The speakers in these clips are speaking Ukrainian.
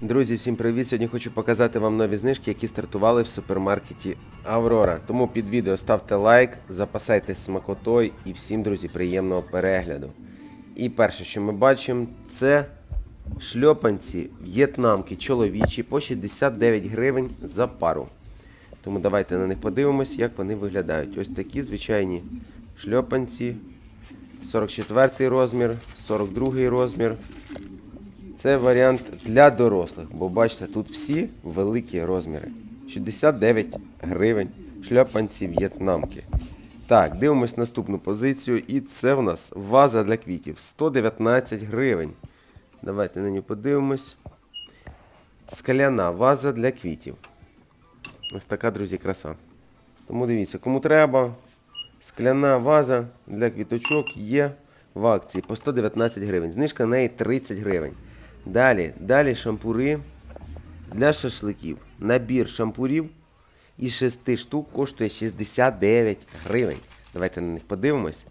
Друзі, всім привіт! Сьогодні хочу показати вам нові знижки, які стартували в супермаркеті Аврора. Тому під відео ставте лайк, запасайтесь смакотою і всім, друзі, приємного перегляду. І перше, що ми бачимо, це шльопанці в'єтнамки чоловічі по 69 гривень за пару. Тому давайте на них подивимось, як вони виглядають. Ось такі звичайні шльопанці. 44 розмір, 42 розмір. Це варіант для дорослих, бо бачите, тут всі великі розміри. 69 гривень шляпанці в'єтнамки. Так, дивимось наступну позицію. І це в нас ваза для квітів 119 гривень. Давайте на нього подивимось. Скляна ваза для квітів. Ось така, друзі, краса. Тому дивіться, кому треба, скляна ваза для квіточок є в акції по 119 гривень. Знижка на неї 30 гривень. Далі, далі шампури для шашликів. Набір шампурів із 6 штук коштує 69 гривень. Давайте на них подивимось.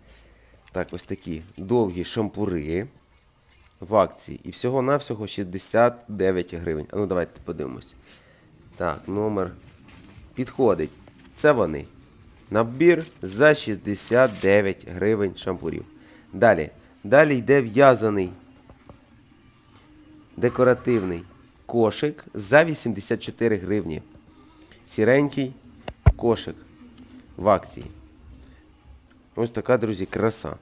Так, ось такі довгі шампури в акції. І всього-навсього 69 гривень. А ну давайте подивимось. Так, номер підходить. Це вони. Набір за 69 гривень шампурів. Далі. Далі йде в'язаний декоративний кошик за 84 гривні. Сіренький кошик в акції. Ось така, друзі, краса.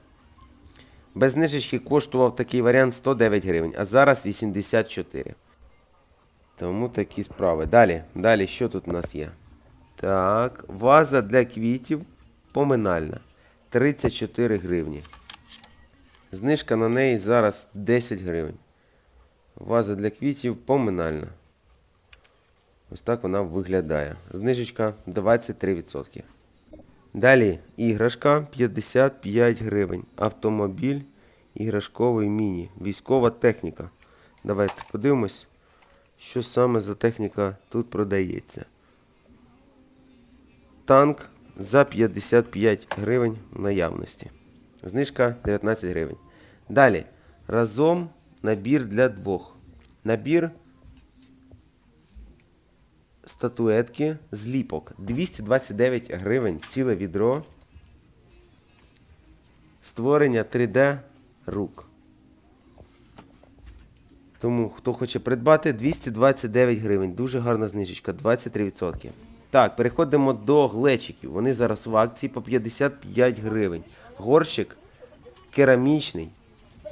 Без знижечки коштував такий варіант 109 гривень, а зараз 84. Тому такі справи. Далі, далі, що тут у нас є? Так, ваза для квітів поминальна. 34 гривні. Знижка на неї зараз 10 гривень. Ваза для квітів поминальна. Ось так вона виглядає. Знижечка 23%. Далі іграшка 55 гривень. Автомобіль іграшковий міні. Військова техніка. Давайте подивимось, що саме за техніка тут продається. Танк за 55 гривень в наявності. Знижка 19 гривень. Далі. Разом набір для двох. Набір статуетки зліпок. 229 гривень ціле відро. Створення 3D рук. Тому, хто хоче придбати, 229 гривень. Дуже гарна знижечка, 23%. Так, переходимо до глечиків. Вони зараз в акції по 55 гривень. Горщик керамічний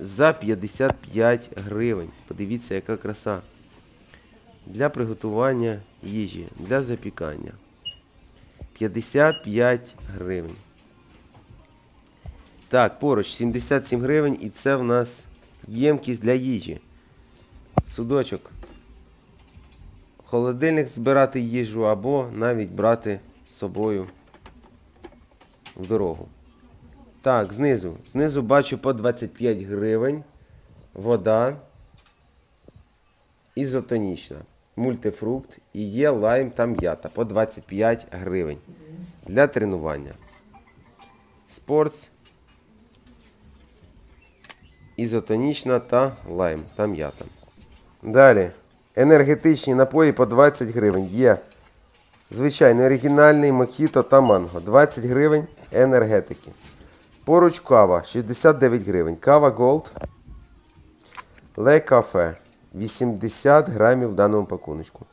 за 55 гривень. Подивіться, яка краса. Для приготування їжі, для запікання. 55 гривень. Так, поруч 77 гривень і це в нас ємкість для їжі. Судочок. Холодильник збирати їжу або навіть брати з собою в дорогу. Так, знизу. Знизу бачу по 25 гривень. Вода. Ізотонічна. Мультифрукт. І є лайм та м'ята по 25 гривень. Для тренування. Спортс. Ізотонічна та лайм та м'ята. Далі. Енергетичні напої по 20 гривень. Є звичайний оригінальний мохіто та манго. 20 гривень енергетики. Поруч кава 69 гривень. Кава Gold. Ле кафе. 80 грамів в даному пакуночку.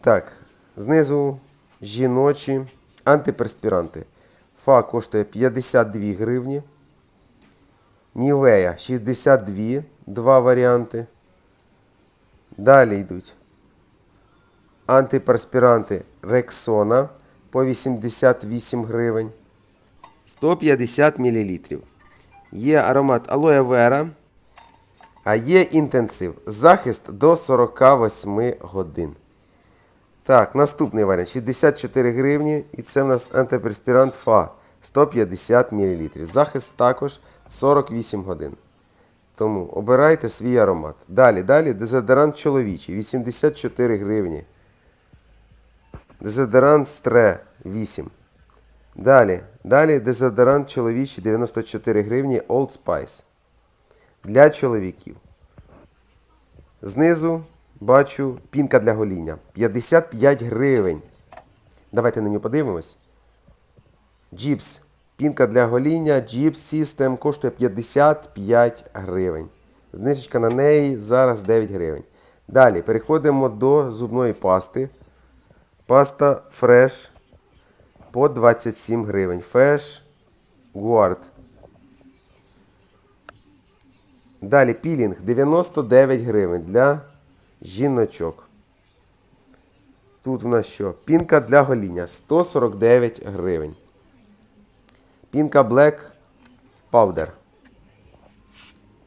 Так, знизу жіночі антиперспіранти. Фа коштує 52 гривні. Нівея 62. Два варіанти. Далі йдуть антиперспіранти Рексона по 88 гривень. 150 мл. Є аромат алоє вера, а є інтенсив. Захист до 48 годин. Так, наступний варіант 64 гривні. І це в нас антиперспірант ФА 150 мл. Захист також 48 годин. Тому обирайте свій аромат. Далі, далі дезодорант чоловічий 84 гривні. Дезодорант Стре 8. Далі. Далі дезодорант чоловічий 94 гривні Old Spice. Для чоловіків. Знизу бачу пінка для гоління. 55 гривень. Давайте на нього подивимось. Джіпс. Пінка для гоління, Джіпс System коштує 55 гривень. Знижечка на неї зараз 9 гривень. Далі переходимо до зубної пасти. Паста Fresh по 27 гривень. Fresh Guard. Далі пілінг 99 гривень для жіночок. Тут у нас що? Пінка для гоління 149 гривень. Пінка Black Powder.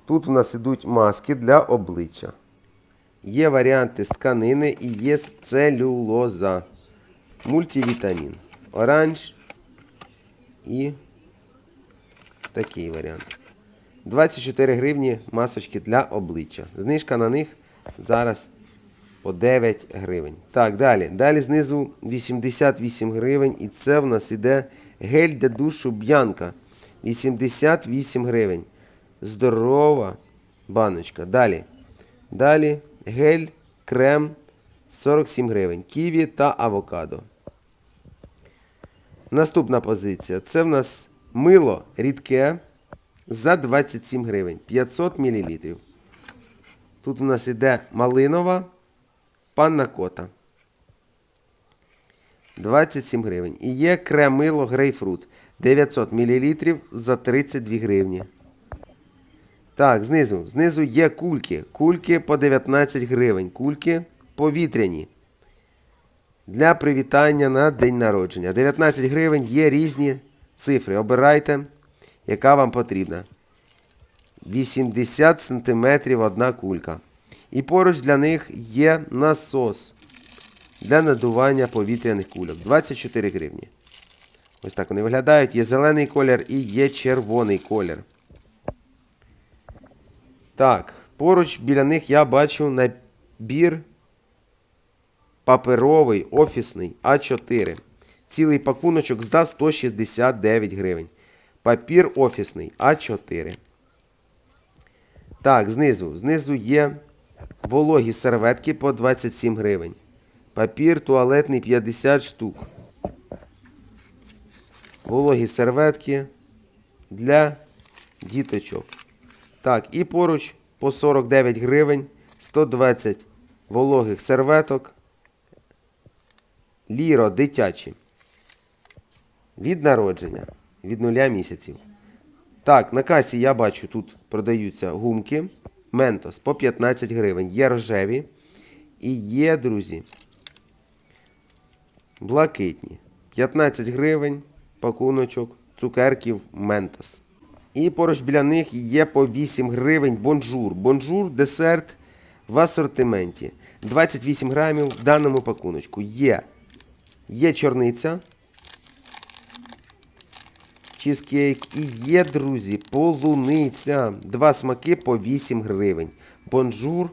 Тут у нас ідуть маски для обличчя. Є варіанти з тканини і є целюлоза. Мультивітамін. Оранж і такий варіант. 24 гривні масочки для обличчя. Знижка на них зараз по 9 гривень. Так, далі. Далі знизу 88 гривень. І це в нас іде гель для душу Б'янка. 88 гривень. Здорова баночка. Далі. Далі гель, крем 47 гривень. Ківі та авокадо. Наступна позиція. Це в нас мило рідке за 27 гривень. 500 мл. Тут у нас іде малинова панна кота. 27 гривень. І є крем-мило грейпфрут. 900 мл за 32 гривні. Так, знизу. Знизу є кульки. Кульки по 19 гривень. Кульки повітряні. Для привітання на день народження. 19 гривень є різні цифри. Обирайте, яка вам потрібна. 80 см одна кулька. І поруч для них є насос для надування повітряних кульок. 24 гривні. Ось так вони виглядають. Є зелений колір і є червоний колір. Так, поруч біля них я бачу набір паперовий, офісний А4. Цілий пакуночок за 169 гривень. Папір офісний А4. Так, знизу. Знизу є вологі серветки по 27 гривень. Папір туалетний 50 штук. Вологі серветки для діточок. Так, і поруч по 49 гривень 120 вологих серветок. Ліро дитячі. Від народження. Від нуля місяців. Так, на касі я бачу, тут продаються гумки. Ментос по 15 гривень. Є рожеві. І є, друзі, блакитні. 15 гривень пакуночок цукерків Ментос. І поруч біля них є по 8 гривень бонжур. Бонжур десерт в асортименті. 28 грамів в даному пакуночку. Є. Є чорниця. Чізкейк. І є, друзі, полуниця. Два смаки по 8 гривень. Бонжур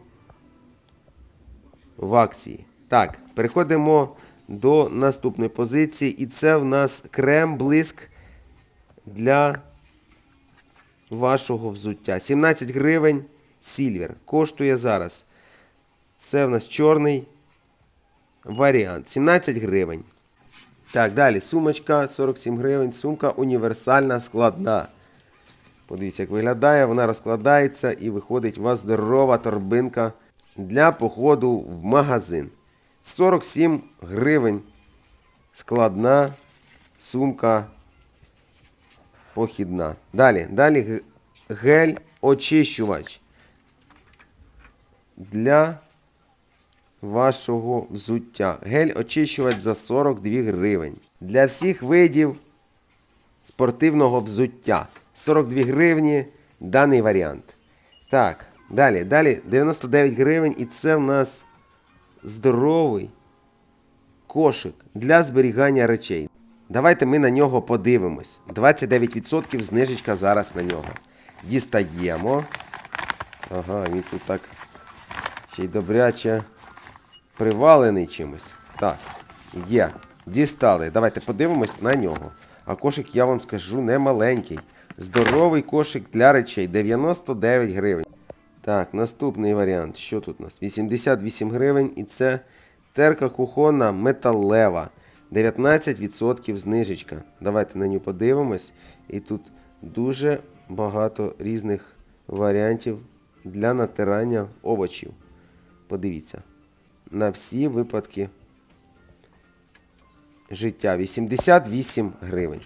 в акції. Так, переходимо до наступної позиції. І це в нас крем блиск для вашого взуття. 17 гривень сільвер. Коштує зараз. Це в нас чорний варіант. 17 гривень. Так, далі. Сумочка 47 гривень. Сумка універсальна складна. Подивіться, як виглядає. Вона розкладається і виходить у вас здорова торбинка для походу в магазин. 47 гривень. Складна сумка похідна. Далі. Далі гель очищувач для вашого взуття. Гель очищувач за 42 гривень. Для всіх видів спортивного взуття. 42 гривні даний варіант. Так, далі, далі 99 гривень і це в нас здоровий кошик для зберігання речей. Давайте ми на нього подивимось. 29% знижечка зараз на нього. Дістаємо. Ага, він тут так ще й добряче привалений чимось. Так, є. Дістали. Давайте подивимось на нього. А кошик, я вам скажу, не маленький. Здоровий кошик для речей. 99 гривень. Так, наступний варіант. Що тут у нас? 88 гривень і це терка кухонна металева. 19% знижечка. Давайте на нього подивимось. І тут дуже багато різних варіантів для натирання овочів. Подивіться. На всі випадки життя. 88 гривень.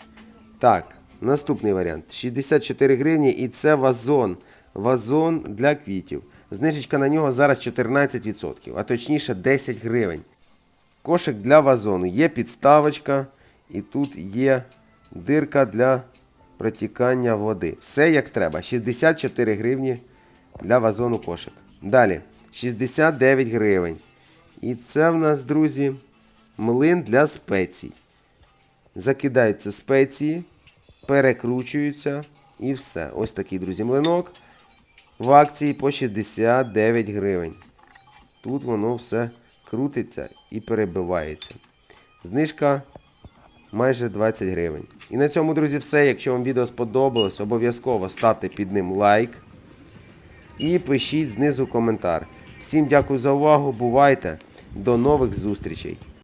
Так, наступний варіант. 64 гривні і це вазон. Вазон для квітів. Знижечка на нього зараз 14%, а точніше 10 гривень. Кошик для вазону. Є підставочка і тут є дирка для протікання води. Все як треба. 64 гривні для вазону кошик. Далі 69 гривень. І це в нас, друзі, млин для спецій. Закидаються спеції, перекручуються і все. Ось такий, друзі, млинок в акції по 69 гривень. Тут воно все крутиться і перебивається. Знижка майже 20 гривень. І на цьому, друзі, все. Якщо вам відео сподобалось, обов'язково ставте під ним лайк і пишіть знизу коментар. Всім дякую за увагу. Бувайте! До нових зустрічей!